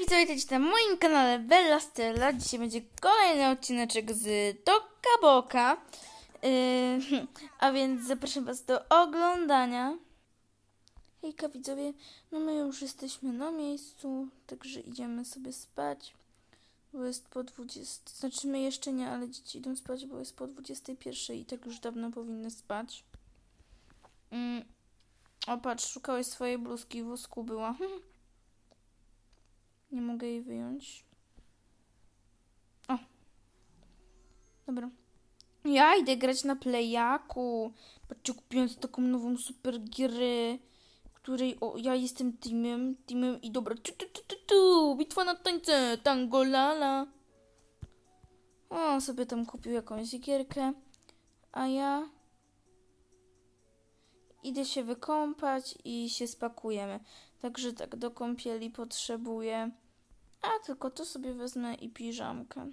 widzowie, witajcie na moim kanale Bella Stella. Dzisiaj będzie kolejny odcineczek z Toka Boka. Yy, a więc zapraszam Was do oglądania. Hejka widzowie, no my już jesteśmy na miejscu, także idziemy sobie spać. Bo jest po 20, znaczy my jeszcze nie, ale dzieci idą spać, bo jest po 21 i tak już dawno powinny spać. Mm. O patrz, szukałeś swojej bluzki, w wózku była. Nie mogę jej wyjąć. O. Dobra. Ja idę grać na playaku. Patrzcie, kupiłem taką nową super gierę, której o, ja jestem teamem, teamem i dobra, tu, tu, tu, tu, tu, bitwa na tańce, tango lala. O, sobie tam kupił jakąś gierkę, a ja idę się wykąpać i się spakujemy. Także tak, do kąpieli potrzebuję. A tylko to sobie wezmę i piżamkę.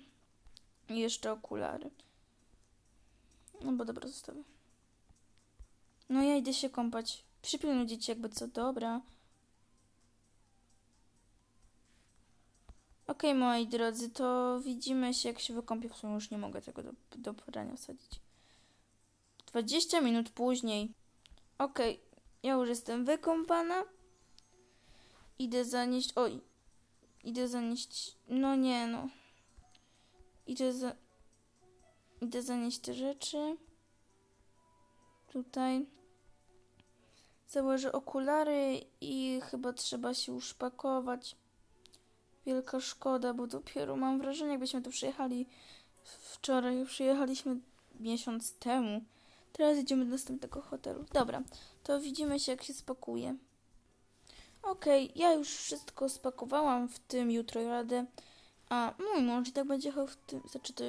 I jeszcze okulary. No bo dobra, zostawię. No ja idę się kąpać. Przypilnuj dzieci jakby co, dobra. Okej, moi drodzy, to widzimy się jak się wykąpię. W sumie już nie mogę tego do, do prania wsadzić. 20 minut później. Okej, ja już jestem wykąpana. Idę zanieść. Oj. Idę zanieść. No nie, no. Idę za. Idę zanieść te rzeczy. Tutaj. Założę okulary i chyba trzeba się już pakować. Wielka szkoda, bo dopiero mam wrażenie, jakbyśmy tu przyjechali wczoraj. Przyjechaliśmy miesiąc temu. Teraz idziemy do następnego hotelu. Dobra, to widzimy się, jak się spakuje. Okej, okay, ja już wszystko spakowałam w tym jutro jadę. A mój mąż i tak będzie jechał w tym. Znaczy to.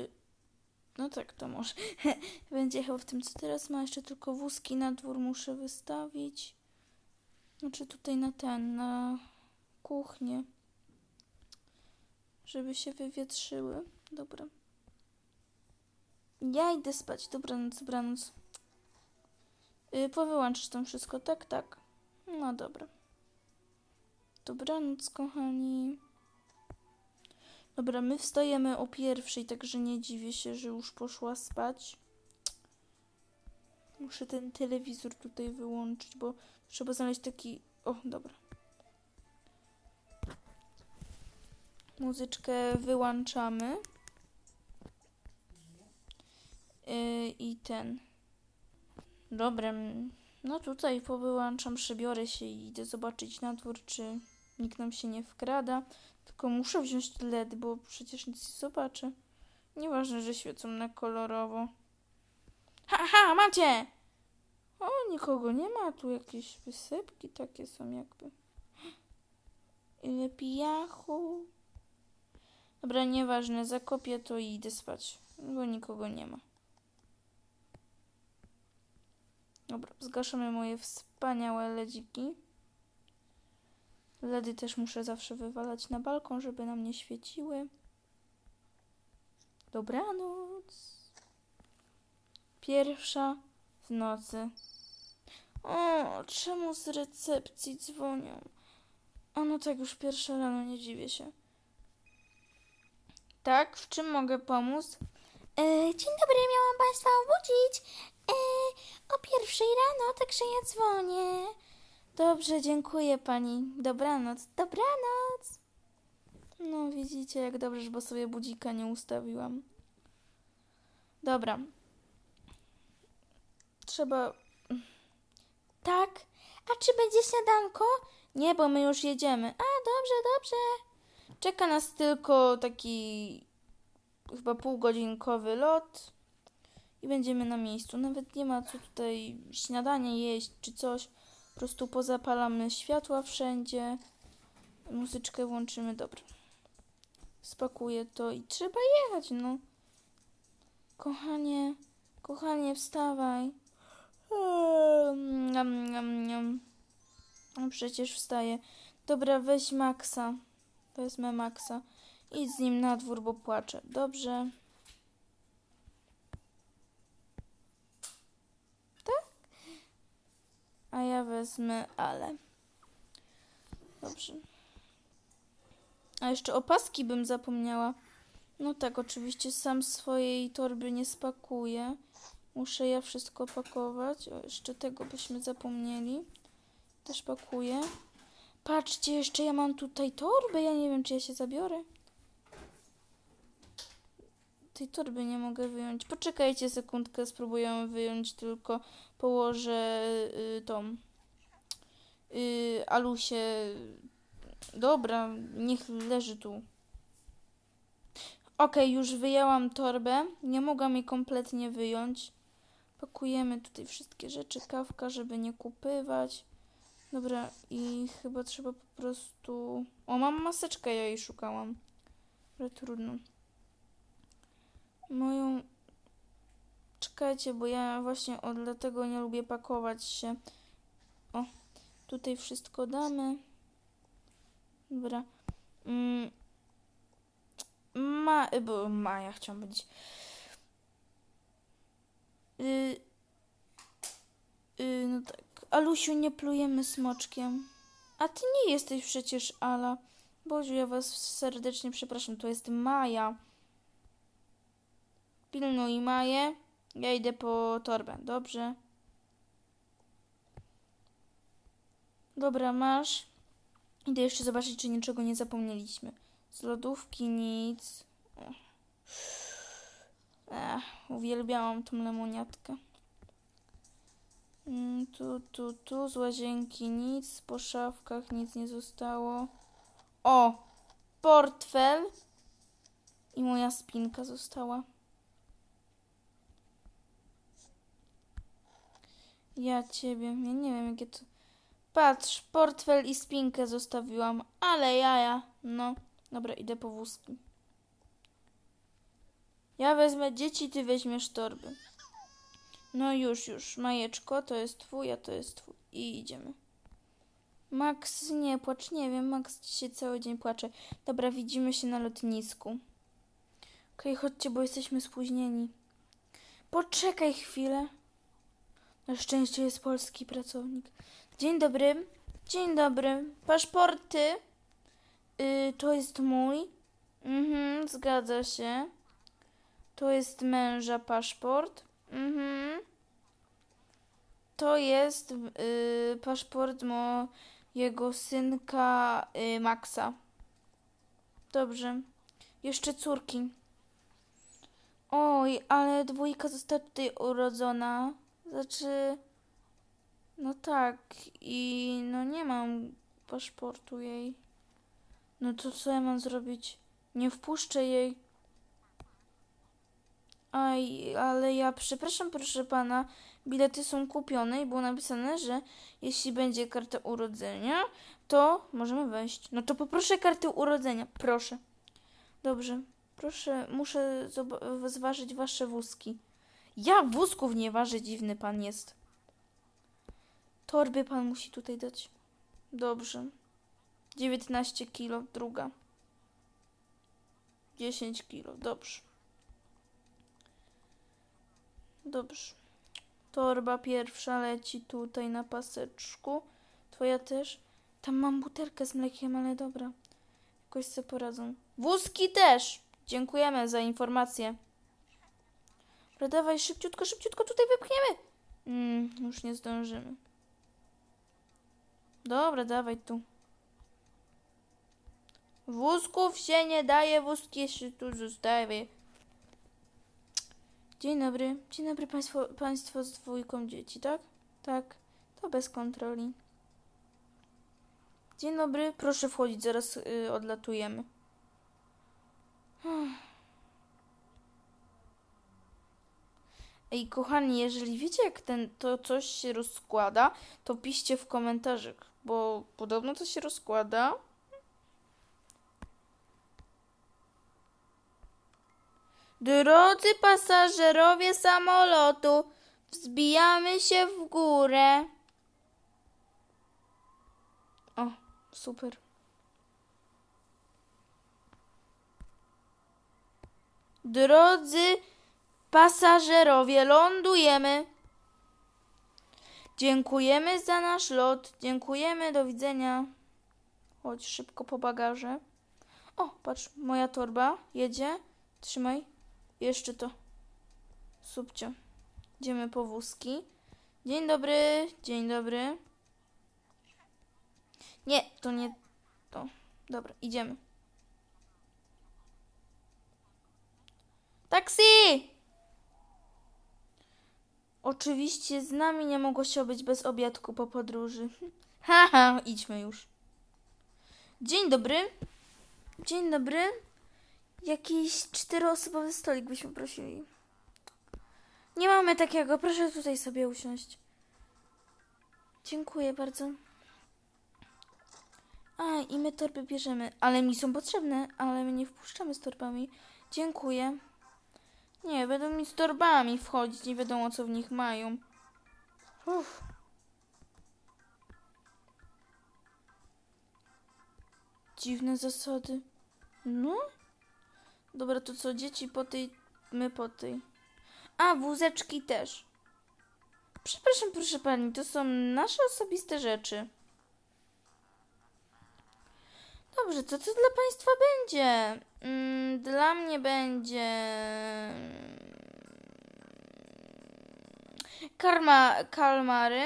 No tak, to może. będzie jechał w tym, co teraz ma. Jeszcze tylko wózki na dwór muszę wystawić. Znaczy tutaj na ten, na kuchnię. Żeby się wywietrzyły. Dobra. Ja idę spać. Dobranoc, dobranoc. Yy, powyłączysz tam wszystko, tak? Tak. No dobra. Dobranoc, kochani. Dobra, my wstajemy o pierwszej, także nie dziwię się, że już poszła spać. Muszę ten telewizor tutaj wyłączyć, bo trzeba znaleźć taki... O, dobra. Muzyczkę wyłączamy. Yy, I ten... Dobra, no tutaj powyłączam, przebiorę się i idę zobaczyć na dwór, czy nikt nam się nie wkrada. Tylko muszę wziąć LED, bo przecież nic nie zobaczę. Nieważne, że świecą na kolorowo. Ha, ha, macie! O, nikogo nie ma. Tu jakieś wysypki takie są jakby. Ile pijachu. Dobra, nieważne. Zakopię to i idę spać, bo nikogo nie ma. Dobra, zgaszamy moje wspaniałe ledziki. LEDy też muszę zawsze wywalać na balkon, żeby nam nie świeciły. Dobranoc. Pierwsza w nocy. O, czemu z recepcji dzwonią? A no tak, już pierwsze rano, nie dziwię się. Tak, w czym mogę pomóc? E, dzień dobry, miałam Państwa obudzić. E, o pierwszej rano, także ja dzwonię. Dobrze, dziękuję pani. Dobranoc. Dobranoc. No, widzicie, jak dobrze, bo sobie budzika nie ustawiłam. Dobra. Trzeba. Tak? A czy będzie śniadanko? Nie, bo my już jedziemy. A, dobrze, dobrze. Czeka nas tylko taki chyba półgodzinkowy lot i będziemy na miejscu. Nawet nie ma co tutaj śniadanie jeść czy coś. Po prostu pozapalamy światła wszędzie. Muzyczkę włączymy. Dobra. Spakuję to i trzeba jechać, no. Kochanie, kochanie, wstawaj. Niam, niam, niam. No przecież wstaje. Dobra, weź Maxa. Wezmę Maxa. Idź z nim na dwór, bo płacze. Dobrze. A ja wezmę ale. Dobrze. A jeszcze opaski bym zapomniała. No tak, oczywiście sam swojej torby nie spakuję. Muszę ja wszystko pakować. O, jeszcze tego byśmy zapomnieli. Też pakuję. Patrzcie, jeszcze ja mam tutaj torbę. Ja nie wiem, czy ja się zabiorę. Tej torby nie mogę wyjąć. Poczekajcie sekundkę, spróbuję ją wyjąć, tylko położę y, tą y, Alusie. Dobra, niech leży tu. Okej, już wyjęłam torbę. Nie mogłam jej kompletnie wyjąć. Pakujemy tutaj wszystkie rzeczy, kawka, żeby nie kupywać. Dobra, i chyba trzeba po prostu... O, mam maseczkę, ja jej szukałam. Ale trudno. Moją... Czekajcie, bo ja właśnie od dlatego nie lubię pakować się. O, tutaj wszystko damy. Dobra. Mm. Ma... y, Bo Maja chciałam powiedzieć. Y, y, no tak. Alusiu, nie plujemy smoczkiem. A ty nie jesteś przecież Ala. Boziu, ja was serdecznie przepraszam. To jest Maja. Pilnuj Maję. Ja idę po torbę. Dobrze. Dobra, masz. Idę jeszcze zobaczyć, czy niczego nie zapomnieliśmy. Z lodówki nic. Ech, uwielbiałam tą lemoniatkę. Mm, Tu, tu, tu, z łazienki nic, po szafkach nic nie zostało. O! Portfel i moja spinka została. Ja ciebie, ja nie wiem jakie to... Patrz, portfel i spinkę zostawiłam, ale jaja. No, dobra, idę po wózki. Ja wezmę dzieci, ty weźmiesz torby. No już, już. Majeczko, to jest twój, a to jest twój. I idziemy. Max, nie płacz, nie wiem. Max dzisiaj cały dzień płacze. Dobra, widzimy się na lotnisku. Okej, chodźcie, bo jesteśmy spóźnieni. Poczekaj chwilę. Na szczęście jest polski pracownik. Dzień dobry. Dzień dobry. Paszporty. Y, to jest mój. Mhm, zgadza się. To jest męża paszport. Mhm. To jest y, paszport mojego synka y, Maxa. Dobrze. Jeszcze córki. Oj, ale dwójka została tutaj urodzona. Znaczy. No tak. I no nie mam paszportu jej. No to co ja mam zrobić? Nie wpuszczę jej. Aj, ale ja przepraszam, proszę pana, bilety są kupione i było napisane, że jeśli będzie karta urodzenia, to możemy wejść. No to poproszę kartę urodzenia, proszę. Dobrze, proszę, muszę zważyć wasze wózki. Ja wózków nie ważę, dziwny pan jest. Torby pan musi tutaj dać. Dobrze. 19 kilo, druga. 10 kilo, dobrze. Dobrze. Torba pierwsza leci tutaj na paseczku. Twoja też? Tam mam butelkę z mlekiem, ale dobra. Jakoś sobie poradzą. Wózki też! Dziękujemy za informację. Dobra, dawaj szybciutko, szybciutko tutaj wypchniemy. Mm, już nie zdążymy. Dobra, dawaj tu. Wózków się nie daje, wózki się tu zostawię. Dzień dobry. Dzień dobry państwo, państwo z dwójką dzieci, tak? Tak. To bez kontroli. Dzień dobry. Proszę wchodzić, zaraz y, odlatujemy. Ej, kochani, jeżeli wiecie, jak ten, to coś się rozkłada, to piszcie w komentarzach, bo podobno to się rozkłada. Drodzy pasażerowie samolotu, wzbijamy się w górę. O, super. Drodzy pasażerowie, lądujemy. Dziękujemy za nasz lot. Dziękujemy, do widzenia. Chodź szybko po bagaże. O, patrz, moja torba jedzie. Trzymaj. Jeszcze to. Subcio. Idziemy po wózki. Dzień dobry, dzień dobry. Nie, to nie to. Dobra, idziemy. Taksi! Oczywiście z nami nie mogło się obyć bez obiadku po podróży. Haha, idźmy już. Dzień dobry. Dzień dobry. Jakiś czteroosobowy stolik byśmy prosili. Nie mamy takiego, proszę tutaj sobie usiąść. Dziękuję bardzo. A, i my torby bierzemy, ale mi są potrzebne, ale my nie wpuszczamy z torbami. Dziękuję. Nie, będą mi z torbami wchodzić, nie wiadomo co w nich mają. Uff. Dziwne zasady. No? Dobra, to co, dzieci po tej, my po tej. A, wózeczki też. Przepraszam, proszę pani, to są nasze osobiste rzeczy. Dobrze, to co dla państwa będzie? Mm, dla mnie będzie... Karma, kalmary,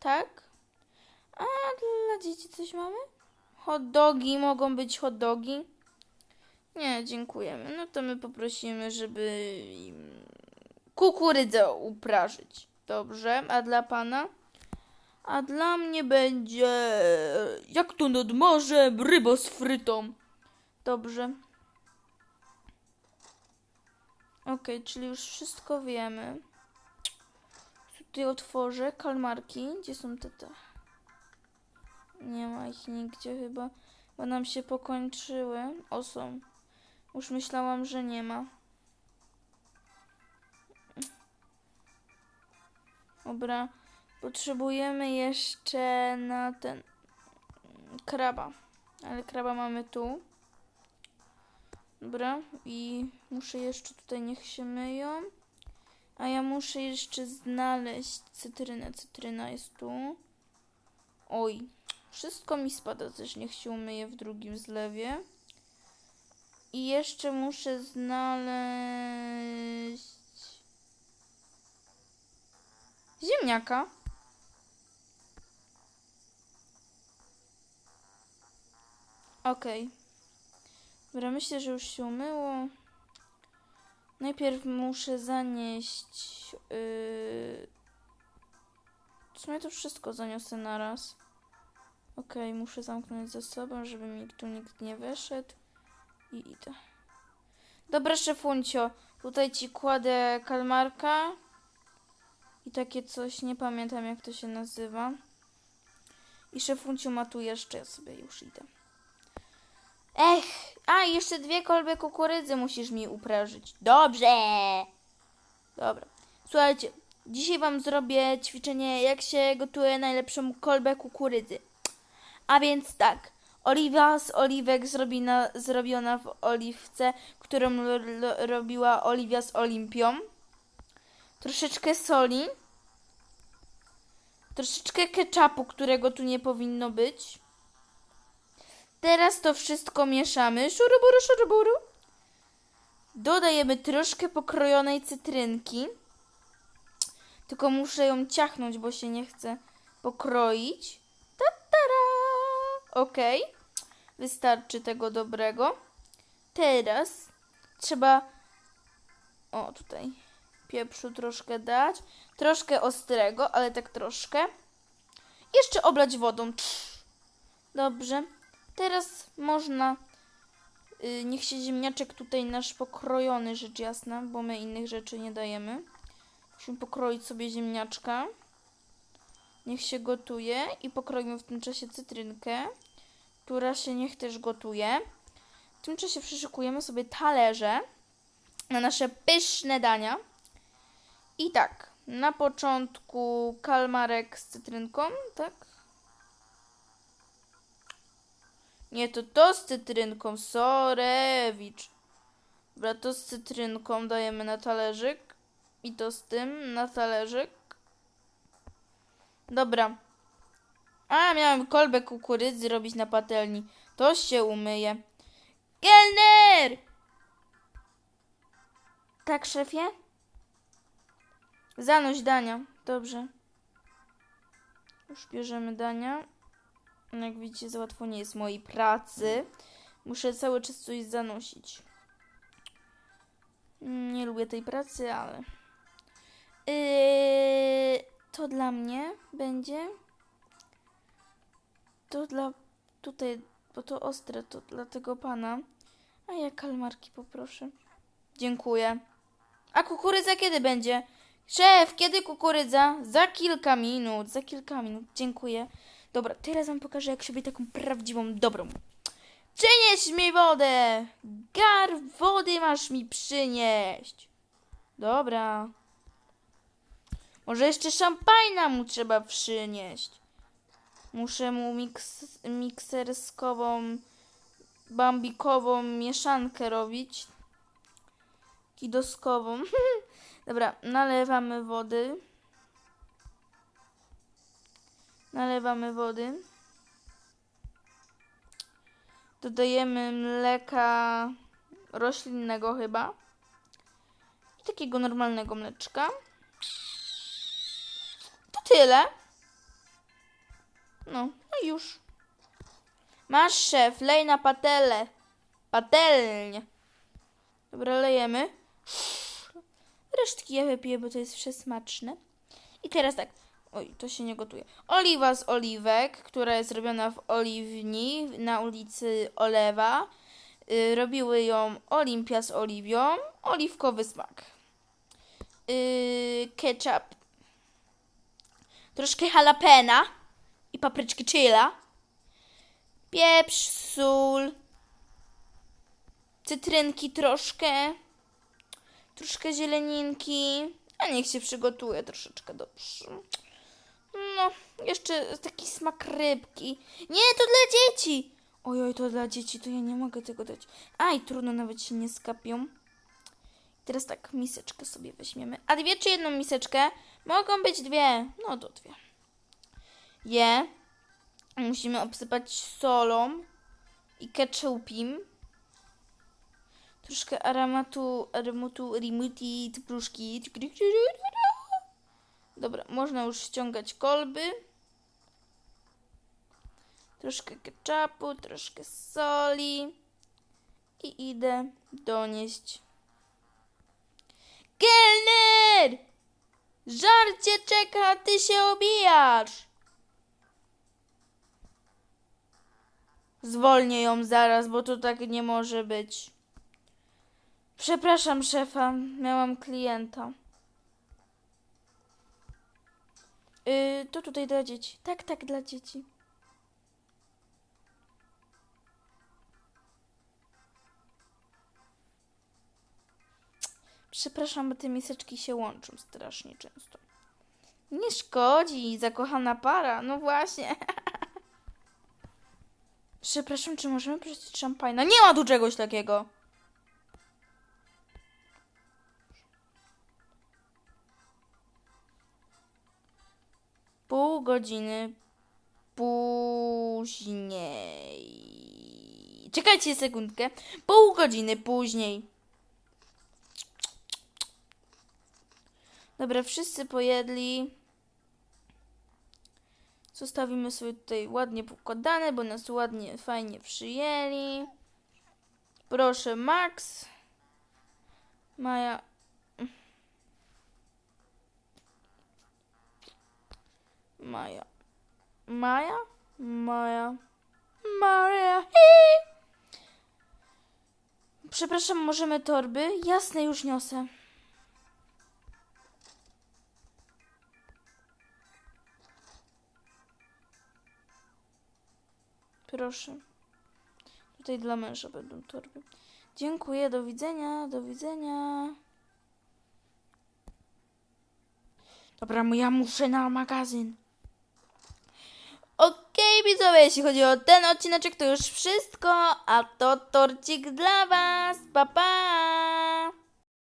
tak? A dla dzieci coś mamy? Hot dogi, mogą być hot dogi? Nie, dziękujemy. No to my poprosimy, żeby kukurydzę uprażyć. Dobrze, a dla pana? A dla mnie będzie jak to nad morzem, ryba z frytą. Dobrze. Okej, czyli już wszystko wiemy. Tutaj otworzę kalmarki. Gdzie są te te? Nie ma ich nigdzie chyba, bo nam się pokończyły. O, są. Już myślałam, że nie ma. Dobra. Potrzebujemy jeszcze na ten kraba. Ale kraba mamy tu. Dobra. I muszę jeszcze tutaj niech się myją. A ja muszę jeszcze znaleźć cytrynę. Cytryna jest tu. Oj. Wszystko mi spada też. Niech się umyje w drugim zlewie. I jeszcze muszę znaleźć ziemniaka. Okej. Dobra, myślę, że już się umyło. Najpierw muszę zanieść. Yy... W sumie to wszystko zaniosę naraz. Okej, muszę zamknąć za sobą, żeby mi tu nikt nie weszedł. I idę. Dobra, szefuncio. Tutaj ci kładę kalmarka. I takie coś, nie pamiętam jak to się nazywa. I szefunciu ma tu jeszcze, ja sobie już idę. Ech, a jeszcze dwie kolby kukurydzy musisz mi uprażyć. Dobrze. Dobra. Słuchajcie, dzisiaj wam zrobię ćwiczenie, jak się gotuje najlepszą kolbę kukurydzy. A więc tak, oliwa z oliwek zrobina, zrobiona w oliwce, którą robiła Oliwia z Olimpią. Troszeczkę soli. Troszeczkę ketchupu, którego tu nie powinno być. Teraz to wszystko mieszamy. Szuruburu, szuruburu. Dodajemy troszkę pokrojonej cytrynki. Tylko muszę ją ciachnąć, bo się nie chce pokroić. Ta-ta-ra! Okej. Wystarczy tego dobrego. Teraz trzeba... O, tutaj pieprzu troszkę dać. Troszkę ostrego, ale tak troszkę. Jeszcze oblać wodą. Dobrze. Teraz można... y, niech się ziemniaczek tutaj nasz pokrojony, rzecz jasna, bo my innych rzeczy nie dajemy. Musimy pokroić sobie ziemniaczka. Niech się gotuje i pokroimy w tym czasie cytrynkę, która się niech też gotuje. W tym czasie przyszykujemy sobie talerze na nasze pyszne dania. I tak, na początku kalmarek z cytrynką, tak? Nie, to to z cytrynką, sorewicz. Dobra, to z cytrynką dajemy na talerzyk. I to z tym na talerzyk. Dobra. A, miałem kolbę kukurydzy robić na patelni. To się umyje. Kelner! Tak, szefie? Zanuś dania. Dobrze. Już bierzemy dania. No Jak widzicie, za łatwo nie jest mojej pracy. Muszę cały czas coś zanosić. Nie lubię tej pracy, ale. Yy, to dla mnie będzie. To dla. Tutaj, bo to ostre, to dla tego pana. A ja kalmarki poproszę. Dziękuję. A kukurydza kiedy będzie? Szef, kiedy kukurydza? Za kilka minut, za kilka minut. Dziękuję. Dobra, teraz wam pokażę, jak się taką prawdziwą, dobrą. Przynieś mi wodę! Gar wody masz mi przynieść. Dobra. Może jeszcze szampajna mu trzeba przynieść. Muszę mu miks, mikserskową, bambikową mieszankę robić. Kidoskową. Dobra, nalewamy wody. Nalewamy wody. Dodajemy mleka roślinnego chyba. I takiego normalnego mleczka. To tyle. No, no już. Masz szef, lej na patelę. Patelnie. Dobra, lejemy. Resztki ja wypiję, bo to jest przesmaczne. I teraz tak. Oj, to się nie gotuje. Oliwa z oliwek, która jest robiona w oliwni na ulicy Olewa. Y, robiły ją Olimpia z oliwią. Oliwkowy smak. Y, ketchup. Troszkę jalapena i papryczki chilla. Pieprz, sól. Cytrynki troszkę. Troszkę zieleninki. A niech się przygotuje troszeczkę dobrze. No, jeszcze taki smak rybki. Nie, to dla dzieci! Ojoj, to dla dzieci, to ja nie mogę tego dać. Aj, trudno, nawet się nie skapią. Teraz tak, miseczkę sobie weźmiemy. A dwie czy jedną miseczkę? Mogą być dwie. No to dwie. Je. Musimy obsypać solą i ketchupim. Troszkę aromatu, aromatu, rimuti, cypruszki. Dobra, można już ściągać kolby. Troszkę ketchupu, troszkę soli. I idę donieść. Kelner! Żarcie czeka, ty się obijasz! Zwolnię ją zaraz, bo to tak nie może być. Przepraszam, szefa, miałam klienta. Yy, to tutaj dla dzieci. Tak, tak, dla dzieci. Przepraszam, bo te miseczki się łączą strasznie często. Nie szkodzi, zakochana para. No właśnie. Przepraszam, czy możemy prosić szampajna? Nie ma tu czegoś takiego. Pół godziny później. Czekajcie sekundkę. Pół godziny później. Dobra, wszyscy pojedli. Zostawimy sobie tutaj ładnie pokładane, bo nas ładnie, fajnie przyjęli. Proszę, Max. Maja. Maja. Maja? Maja. Maria. Przepraszam, możemy torby? Jasne, już niosę. Proszę. Tutaj dla męża będą torby. Dziękuję, do widzenia, do widzenia. Dobra, ja muszę na magazyn. Okej, widzowie, jeśli chodzi o ten odcineczek, to już wszystko, a to torcik dla Was. Pa, pa!